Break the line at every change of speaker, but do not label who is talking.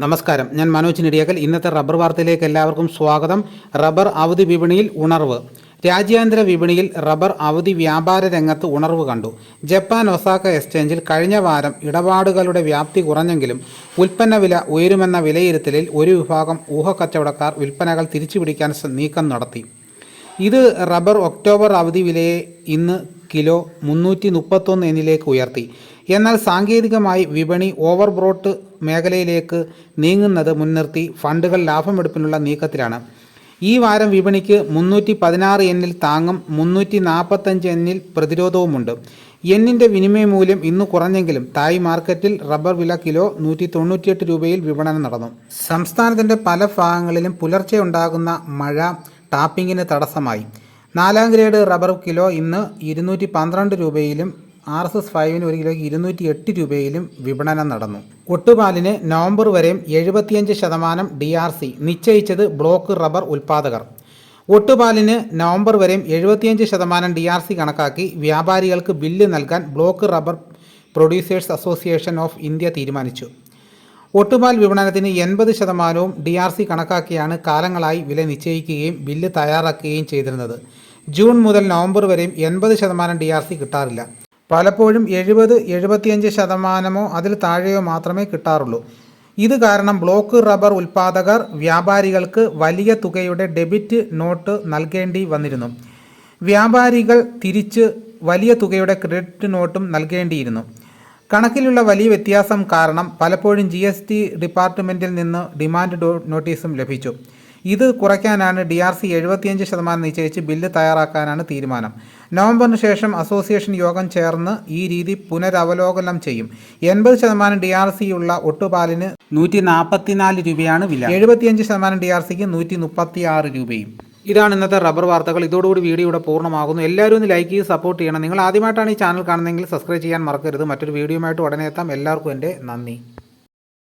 നമസ്കാരം. ഞാൻ മനോജ് നെടിയാക്കൽ. ഇന്നത്തെ റബ്ബർ വാർത്തയിലേക്ക് എല്ലാവർക്കും സ്വാഗതം. റബ്ബർ അവധി വിപണിയിൽ ഉണർവ്. രാജ്യാന്തര വിപണിയിൽ റബ്ബർ അവധി വ്യാപാര രംഗത്ത് ഉണർവ് കണ്ടു. ജപ്പാൻ ഒസാക്ക എക്സ്ചേഞ്ചിൽ കഴിഞ്ഞ വാരം ഇടപാടുകളുടെ വ്യാപ്തി കുറഞ്ഞെങ്കിലും ഉൽപ്പന്ന വില ഉയരുമെന്ന വിലയിരുത്തലിൽ ഒരു വിഭാഗം ഊഹക്കച്ചവടക്കാർ വിൽപ്പനകൾ തിരിച്ചുപിടിക്കാൻ പിടിക്കാൻ നീക്കം നടത്തി. ഇത് റബ്ബർ ഒക്ടോബർ അവധി വിലയെ ഇന്ന് കിലോ മുന്നൂറ്റി മുപ്പത്തൊന്ന് എന്നിലേക്ക് ഉയർത്തി. എന്നാൽ സാങ്കേതികമായി വിപണി ഓവർബ്രോട്ട് മേഖലയിലേക്ക് നീങ്ങുന്നത് മുൻനിർത്തി ഫണ്ടുകൾ ലാഭമെടുപ്പിനുള്ള നീക്കത്തിലാണ്. ഈ വാരം വിപണിക്ക് മുന്നൂറ്റി പതിനാറ് എന്നിൽ താങ്ങും മുന്നൂറ്റി നാൽപ്പത്തഞ്ച് എന്നിൽ പ്രതിരോധവുമുണ്ട്. എന്നിന്റെ വിനിമയ മൂല്യം ഇന്ന് കുറഞ്ഞെങ്കിലും തായ് മാർക്കറ്റിൽ റബ്ബർ വില കിലോ നൂറ്റി തൊണ്ണൂറ്റിയെട്ട് രൂപയിൽ വിപണനം നടന്നു. സംസ്ഥാനത്തിന്റെ പല ഭാഗങ്ങളിലും പുലർച്ചെ ഉണ്ടാകുന്ന മഴ ടാപ്പിങ്ങിന് തടസ്സമായി. നാലാം ഗ്രേഡ് റബ്ബർ കിലോ ഇന്ന് ഇരുന്നൂറ്റി പന്ത്രണ്ട് രൂപയിലും ആർ എസ് എസ് ഫൈവിന് ഒരു കിലോയ്ക്ക് ഇരുന്നൂറ്റി എട്ട് രൂപയിലും വിപണനം നടന്നു. ഒട്ടുപാലിന് നവംബർ വരെയും എഴുപത്തിയഞ്ച് ശതമാനം ഡി ആർ സി നിശ്ചയിച്ചത് ബ്ലോക്ക് റബ്ബർ ഉൽപ്പാദകർ ഒട്ടുപാലിന് നവംബർ വരെയും എഴുപത്തിയഞ്ച് ശതമാനം ഡി ആർ സി കണക്കാക്കി വ്യാപാരികൾക്ക് ബില്ല് നൽകാൻ block rubber producers association of India തീരുമാനിച്ചു. ഒട്ടുപാൽ വിപണനത്തിന് എൺപത് ശതമാനവും ഡി ആർ സി കണക്കാക്കിയാണ് കാലങ്ങളായി വില നിശ്ചയിക്കുകയും ബില്ല് തയ്യാറാക്കുകയും ചെയ്തിരുന്നത്. ജൂൺ മുതൽ നവംബർ വരെയും എൺപത് ശതമാനം ഡി ആർ സി കിട്ടാറില്ല. പലപ്പോഴും എഴുപത് എഴുപത്തിയഞ്ച് ശതമാനമോ അതിൽ താഴെയോ മാത്രമേ കിട്ടാറുള്ളൂ. ഇത് കാരണം ബ്ലോക്ക് റബ്ബർ ഉൽപ്പാദകർ വ്യാപാരികൾക്ക് വലിയ തുകയുടെ ഡെബിറ്റ് നോട്ട് നൽകേണ്ടി വന്നിരുന്നു. വ്യാപാരികൾ തിരിച്ച് വലിയ തുകയുടെ ക്രെഡിറ്റ് നോട്ടും നൽകേണ്ടിയിരുന്നു. കണക്കിലുള്ള വലിയ വ്യത്യാസം കാരണം പലപ്പോഴും ജി ഡിപ്പാർട്ട്മെന്റിൽ നിന്ന് ഡിമാൻഡ് നോട്ടീസും ലഭിച്ചു. ഇത് കുറയ്ക്കാനാണ് ഡി ആർ സി എഴുപത്തിയഞ്ച് ശതമാനം നിശ്ചയിച്ച് ബില്ല് തയ്യാറാക്കാനാണ് തീരുമാനം. നവംബറിന് ശേഷം അസോസിയേഷൻ യോഗം ചേർന്ന് ഈ രീതി പുനരവലോകനം ചെയ്യും. എൺപത് ശതമാനം ഡി ആർ സി ഉള്ള ഒട്ടുപാലിന് നൂറ്റി നാൽപ്പത്തിനാല് രൂപയാണ് വില. എഴുപത്തിയഞ്ച് ശതമാനം ഡി ആർ സിക്ക് നൂറ്റി മുപ്പത്തി ആറ് രൂപയും. ഇതാണ് ഇന്നത്തെ റബ്ബർ വാർത്തകൾ. ഇതോടുകൂടി വീഡിയോ ഇവിടെ പൂർണമാകുന്നു. എല്ലാവരും ഒന്ന് ലൈക്ക് ചെയ്ത് സപ്പോർട്ട് ചെയ്യണം. നിങ്ങൾ ആദ്യമായിട്ടാണ് ഈ ചാനൽ കാണുന്നതെങ്കിൽ സബ്സ്ക്രൈബ് ചെയ്യാൻ മറക്കരുത്. മറ്റൊരു വീഡിയോയുമായിട്ട് ഉടനെ എത്താം. എല്ലാവർക്കും എന്റെ നന്ദി.